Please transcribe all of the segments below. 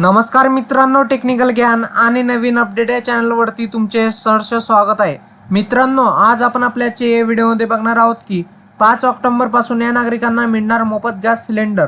नमस्कार मित्रांनो टेक्निकल ज्ञान आणि नवीन अपडेट या चॅनलवरती तुमचे सहर्ष स्वागत आहे. मित्रांनो आज आपण आपल्याचे या व्हिडिओमध्ये बघणार आहोत की पाच ऑक्टोंबरपासून या नागरिकांना मिळणार मोफत गॅस सिलेंडर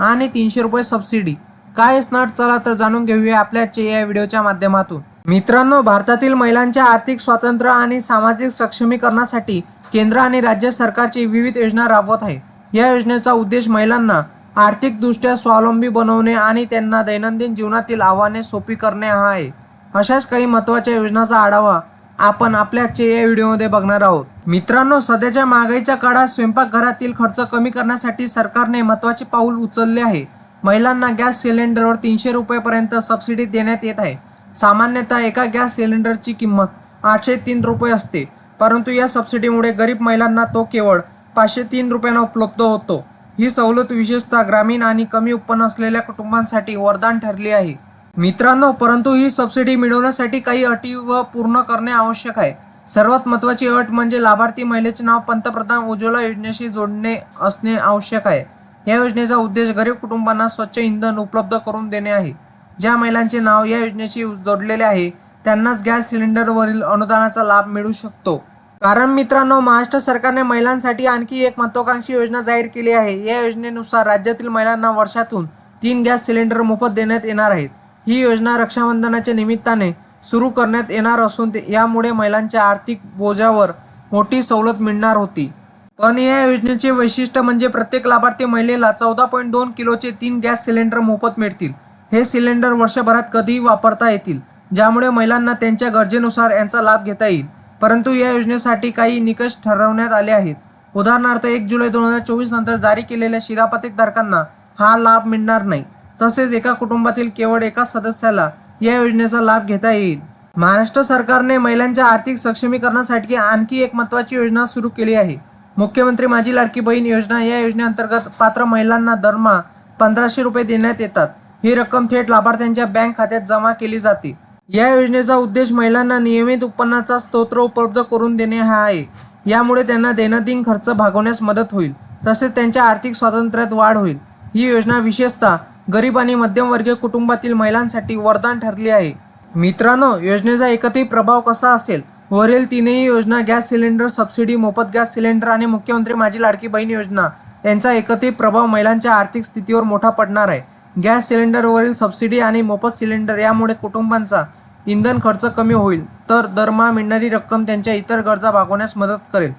आणि तीनशे रुपये सबसिडी काय असणार? चला तर जाणून घेऊया आपल्याचे या व्हिडिओच्या माध्यमातून. मित्रांनो भारतातील महिलांच्या आर्थिक स्वातंत्र्य आणि सामाजिक सक्षमीकरणासाठी केंद्र आणि राज्य सरकारची विविध योजना राबवत आहे. या योजनेचा उद्देश महिलांना आर्थिकदृष्ट्या स्वावलंबी बनवणे आणि त्यांना दैनंदिन जीवनातील आव्हाने सोपी करणे हा आहे. अशाच काही महत्त्वाच्या योजनाचा आढावा आपण आपल्याचे या व्हिडिओमध्ये बघणार आहोत. मित्रांनो सध्याच्या महागाईच्या काळात स्वयंपाकघरातील खर्च कमी करण्यासाठी सरकारने महत्त्वाचे पाऊल उचलले आहे. महिलांना गॅस सिलेंडरवर तीनशे रुपयेपर्यंत सबसिडी देण्यात येत आहे. सामान्यतः एका गॅस सिलेंडरची किंमत आठशे तीन रुपये असते. परंतु या सबसिडीमुळे गरीब महिलांना तो केवळ पाचशे तीन रुपयांना उपलब्ध होतो. ही सवलत विशेषतः ग्रामीण आणि कमी उत्पन्न असलेल्या कुटुंबांसाठी वरदान ठरली आहे. मित्रांनो परंतु ही सबसिडी मिळवण्यासाठी काही अटी व पूर्ण करणे आवश्यक आहे. सर्वात महत्त्वाची अट म्हणजे लाभार्थी महिलेचे नाव पंतप्रधान उज्ज्वला योजनेशी जोडणे असणे आवश्यक आहे. या योजनेचा उद्देश गरीब कुटुंबांना स्वच्छ इंधन उपलब्ध करून देणे आहे. ज्या महिलांचे नाव या योजनेशी जोडलेले आहे त्यांनाच गॅस सिलेंडरवरील अनुदानाचा लाभ मिळू शकतो. कारण मित्रांनो महाराष्ट्र सरकारने महिलांसाठी आणखी एक महत्वाकांक्षी योजना जाहीर केली आहे. या योजनेनुसार राज्यातील महिलांना वर्षातून तीन गॅस सिलेंडर मोफत देण्यात येणार आहेत. ही योजना रक्षाबंधनाच्या निमित्ताने सुरू करण्यात येणार असून ते- यामुळे महिलांच्या आर्थिक बोजावर मोठी सवलत मिळणार होती. पण या योजनेचे वैशिष्ट्य म्हणजे प्रत्येक लाभार्थी महिलेला चौदा पॉईंट दोन किलोचे तीन गॅस सिलेंडर मोफत मिळतील. हे सिलेंडर वर्षभरात कधीही वापरता येतील ज्यामुळे महिलांना त्यांच्या गरजेनुसार यांचा लाभ घेता येईल. परंतु या योजनेसाठी काही निकष ठरवण्यात आले आहेत. उदाहरणार्थ एक जुलै दोन हजार चोवीस नंतर जारी केलेल्या शिधापत्रिक धारकांना हा लाभ मिळणार नाही. तसेच एका कुटुंबातील केवळ एका सदस्याला या योजनेचा लाभ घेता येईल. महाराष्ट्र सरकारने महिलांच्या आर्थिक सक्षमीकरणासाठी आणखी एक महत्वाची योजना सुरू केली आहे. मुख्यमंत्री माझी लाडकी बहीण योजना या योजनेअंतर्गत पात्र महिलांना दरमहा पंधराशे रुपये देण्यात येतात. ही रक्कम थेट लाभार्थ्यांच्या बँक खात्यात जमा केली जाते. या योजनेचा उद्देश महिलांना नियमित उत्पन्नाचा स्तोत्र उपलब्ध करून देणे हा आहे. यामुळे त्यांना दैनंदिन खर्च भागवण्यास मदत होईल तसेच त्यांच्या आर्थिक स्वातंत्र्यात वाढ होईल. ही योजना विशेषतः गरीब आणि मध्यमवर्गीय कुटुंबातील महिलांसाठी वरदान ठरली आहे. मित्रांनो योजनेचा एकत्रित प्रभाव कसा असेल? वरील तीनही योजना गॅस सिलेंडर सबसिडी मोफत गॅस सिलेंडर आणि मुख्यमंत्री माझी लाडकी बहीण योजना यांचा एकत्रित प्रभाव महिलांच्या आर्थिक स्थितीवर मोठा पडणार आहे. गॅस सिलेंडरवरील सबसिडी आणि मोफत सिलेंडर यामुळे कुटुंबांचा इंधन खर्च कमी होईल तर दरमहा मिळणारी रक्कम त्यांच्या इतर गरजा भागवण्यास मदत करेल.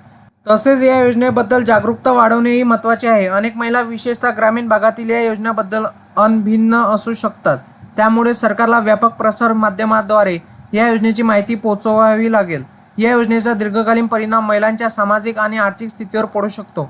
तसेच या योजनेबद्दल जागरूकता वाढवणेही महत्त्वाचे आहे. अनेक महिला विशेषतः ग्रामीण भागातील या योजनेबद्दल अनभिन्न असू शकतात. त्यामुळे सरकारला व्यापक प्रसार माध्यमाद्वारे या योजनेची माहिती पोहोचवावी लागेल. या योजनेचा दीर्घकालीन परिणाम महिलांच्या सामाजिक आणि आर्थिक स्थितीवर पडू शकतो.